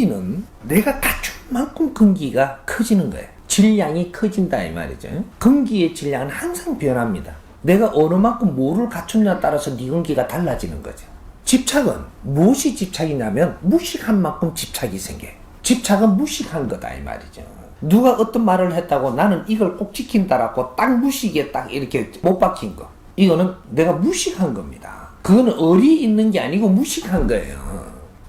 근기는 내가 갖춘 만큼 근기가 커지는 거예요. 질량이 커진다 이 말이죠. 근기의 질량은 항상 변합니다. 내가 어느 만큼 뭐를 갖췄냐에 따라서 네 근기가 달라지는 거죠. 집착은 무엇이 집착이냐면 무식한 만큼 집착이 생겨요. 집착은 무식한 거다 이 말이죠. 누가 어떤 말을 했다고 나는 이걸 꼭 지킨다라고 딱 무식에 딱 이렇게 못 박힌 거. 이거는 내가 무식한 겁니다. 그거는 의리 있는 게 아니고 무식한 거예요.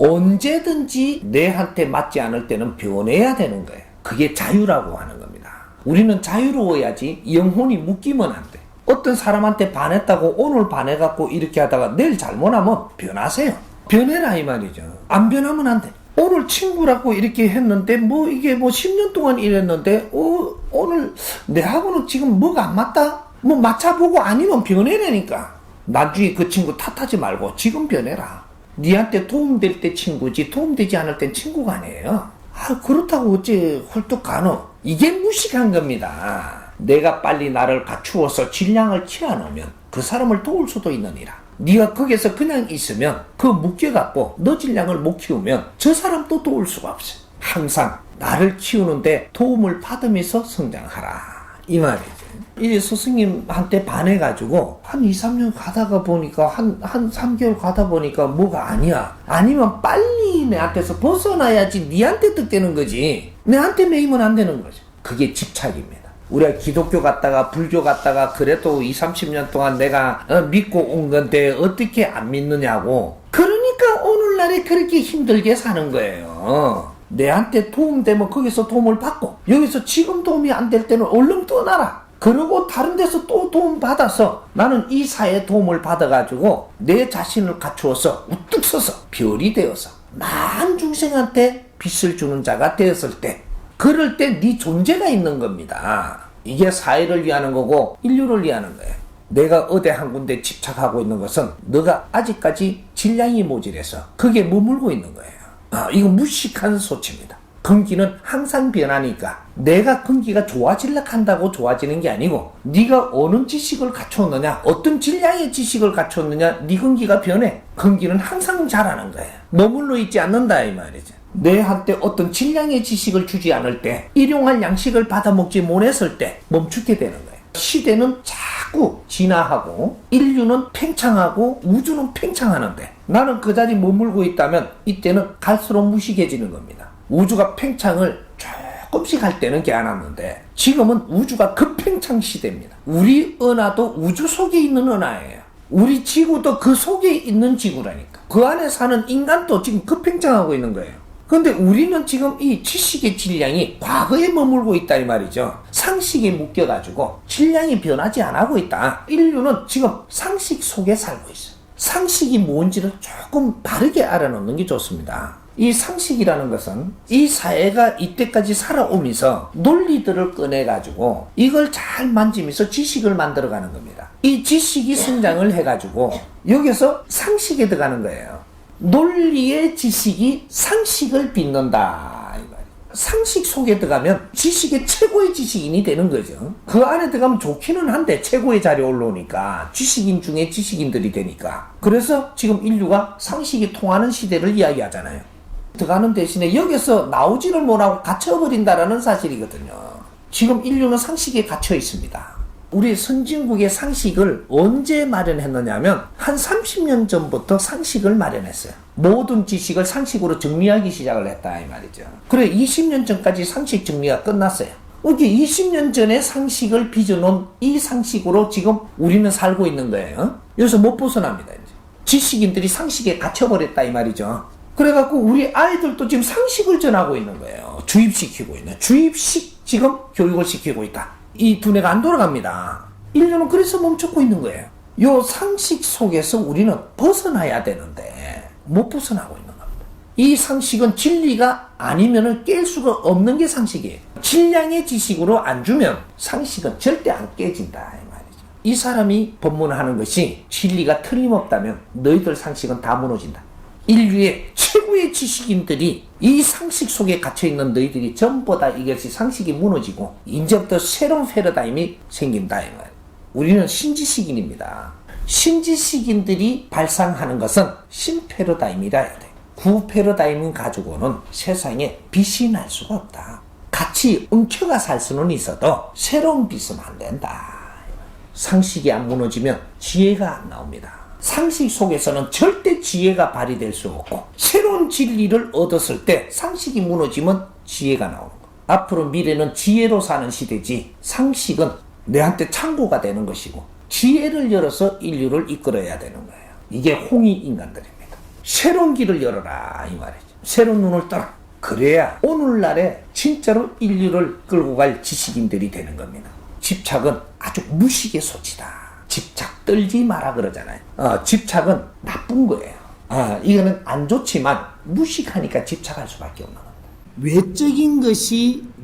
언제든지 내한테 맞지 않을 때는 변해야 되는 거예요. 그게 자유라고 하는 겁니다. 우리는 자유로워야지 영혼이 묶이면 안 돼. 어떤 사람한테 반했다고 오늘 반해갖고 이렇게 하다가 내일 잘못하면 변하세요. 변해라 이 말이죠. 안 변하면 안 돼. 오늘 친구라고 이렇게 했는데 뭐 이게 뭐 10년 동안 이랬는데 어, 오늘 내하고는 지금 뭐가 안 맞다? 뭐 맞춰보고 아니면 변해라니까. 나중에 그 친구 탓하지 말고 지금 변해라. 니한테 도움될 때 친구지 도움되지 않을 땐 친구가 아니에요. 아 그렇다고 어째 홀뚝 가노? 이게 무식한 겁니다. 내가 빨리 나를 갖추어서 질량을 키워놓으면 그 사람을 도울 수도 있느니라. 네가 거기서 그냥 있으면 그 묶여갖고 너 질량을 못 키우면 저 사람도 도울 수가 없어. 항상 나를 키우는데 도움을 받으면서 성장하라. 이 말이죠. 이 스승님한테 반해가지고 한 2, 3년 가다가 보니까 한, 한 3개월 가다 보니까 뭐가 아니야. 아니면 빨리 내한테서 벗어나야지 니한테 득되는 거지. 내한테 매이면 안 되는 거지. 그게 집착입니다. 우리가 기독교 갔다가 불교 갔다가 그래도 2, 30년 동안 내가 어, 믿고 온 건데 어떻게 안 믿느냐고. 그러니까 오늘날에 그렇게 힘들게 사는 거예요. 내한테 도움되면 거기서 도움을 받고 여기서 지금 도움이 안 될 때는 얼른 떠나라. 그리고 다른 데서 또 도움 받아서 나는 이 사회에 도움을 받아가지고 내 자신을 갖추어서 우뚝 서서 별이 되어서 많은 중생한테 빛을 주는 자가 되었을 때 그럴 때 네 존재가 있는 겁니다. 이게 사회를 위하는 거고 인류를 위하는 거예요. 내가 어디 한 군데 집착하고 있는 것은 너가 아직까지 질량이 모질해서 그게 머물고 있는 거예요. 아, 이거 무식한 소치입니다. 근기는 항상 변하니까 내가 근기가 좋아질라 한다고 좋아지는 게 아니고 네가 어느 지식을 갖췄느냐 어떤 질량의 지식을 갖췄느냐 네 근기가 변해. 근기는 항상 자라는 거예요 머물러 있지 않는다 이 말이죠 내한테 어떤 질량의 지식을 주지 않을 때 일용할 양식을 받아먹지 못했을 때 멈추게 되는 거예요 시대는 자꾸 진화하고 인류는 팽창하고 우주는 팽창하는데 나는 그 자리 머물고 있다면 이때는 갈수록 무식해지는 겁니다. 우주가 팽창을 조금씩 할 때는 괜찮았는데 지금은 우주가 급팽창 시대입니다. 우리 은하도 우주 속에 있는 은하예요. 우리 지구도 그 속에 있는 지구라니까. 그 안에 사는 인간도 지금 급팽창하고 있는 거예요. 근데 우리는 지금 이 지식의 질량이 과거에 머물고 있다 이 말이죠. 상식에 묶여가지고 질량이 변하지 않고 있다. 인류는 지금 상식 속에 살고 있어. 상식이 뭔지를 조금 바르게 알아놓는 게 좋습니다. 이 상식이라는 것은 이 사회가 이때까지 살아오면서 논리들을 꺼내가지고 이걸 잘 만지면서 지식을 만들어가는 겁니다. 이 지식이 성장을 해가지고 여기서 상식에 들어가는 거예요. 논리의 지식이 상식을 빚는다. 상식 속에 들어가면 지식의 최고의 지식인이 되는 거죠. 그 안에 들어가면 좋기는 한데 최고의 자리에 올라오니까 지식인 중에 지식인들이 되니까. 그래서 지금 인류가 상식이 통하는 시대를 이야기하잖아요. 들어가는 대신에 여기서 나오지를 못하고 갇혀버린다라는 사실이거든요. 지금 인류는 상식에 갇혀 있습니다. 우리 선진국의 상식을 언제 마련했느냐면 한 30년 전부터 상식을 마련했어요. 모든 지식을 상식으로 정리하기 시작을 했다 이 말이죠. 그래 20년 전까지 상식 정리가 끝났어요. 이게 20년 전에 상식을 빚어놓은 이 상식으로 지금 우리는 살고 있는 거예요. 여기서 못 벗어납니다. 지식인들이 상식에 갇혀버렸다 이 말이죠. 그래갖고 우리 아이들도 지금 상식을 전하고 있는 거예요. 주입시키고 있는. 주입식 지금 교육을 시키고 있다. 이 두뇌가 안 돌아갑니다. 인류는 그래서 멈추고 있는 거예요. 요 상식 속에서 우리는 벗어나야 되는데 못 벗어나고 있는 겁니다. 이 상식은 진리가 아니면은 깰 수가 없는 게 상식이에요. 질량의 지식으로 안 주면 상식은 절대 안 깨진다 이 말이죠. 이 사람이 법문하는 것이 진리가 틀림없다면 너희들 상식은 다 무너진다. 인류의 최고의 지식인들이 이 상식 속에 갇혀있는 너희들이 전부 다 이것이 상식이 무너지고 이제부터 새로운 패러다임이 생긴다. 우리는 신지식인입니다. 신지식인들이 발상하는 것은 신패러다임이라 해야 돼. 구 패러다임을 가지고는 세상에 날 수가 없다. 같이 엉켜가 살 수는 있어도 새로운 빛은 안 된다. 상식이 안 무너지면 지혜가 안 나옵니다. 상식 속에서는 절대 지혜가 발휘될 수 없고 새로운 진리를 얻었을 때 상식이 무너지면 지혜가 나오는 거. 앞으로 미래는 지혜로 사는 시대지 상식은 내한테 창고가 되는 것이고 지혜를 열어서 인류를 이끌어야 되는 거예요. 이게 홍익 인간들입니다. 새로운 길을 열어라 이 말이죠. 새로운 눈을 떠라. 그래야 오늘날에 진짜로 인류를 끌고 갈 지식인들이 되는 겁니다. 집착은 아주 무식의 소치다. 집착 떨지 마라 그러잖아요. 어, 집착은 나쁜 거예요. 아, 이거는 안 좋지만 무식하니까 집착할 수밖에 없는 겁니다. 외적인 것이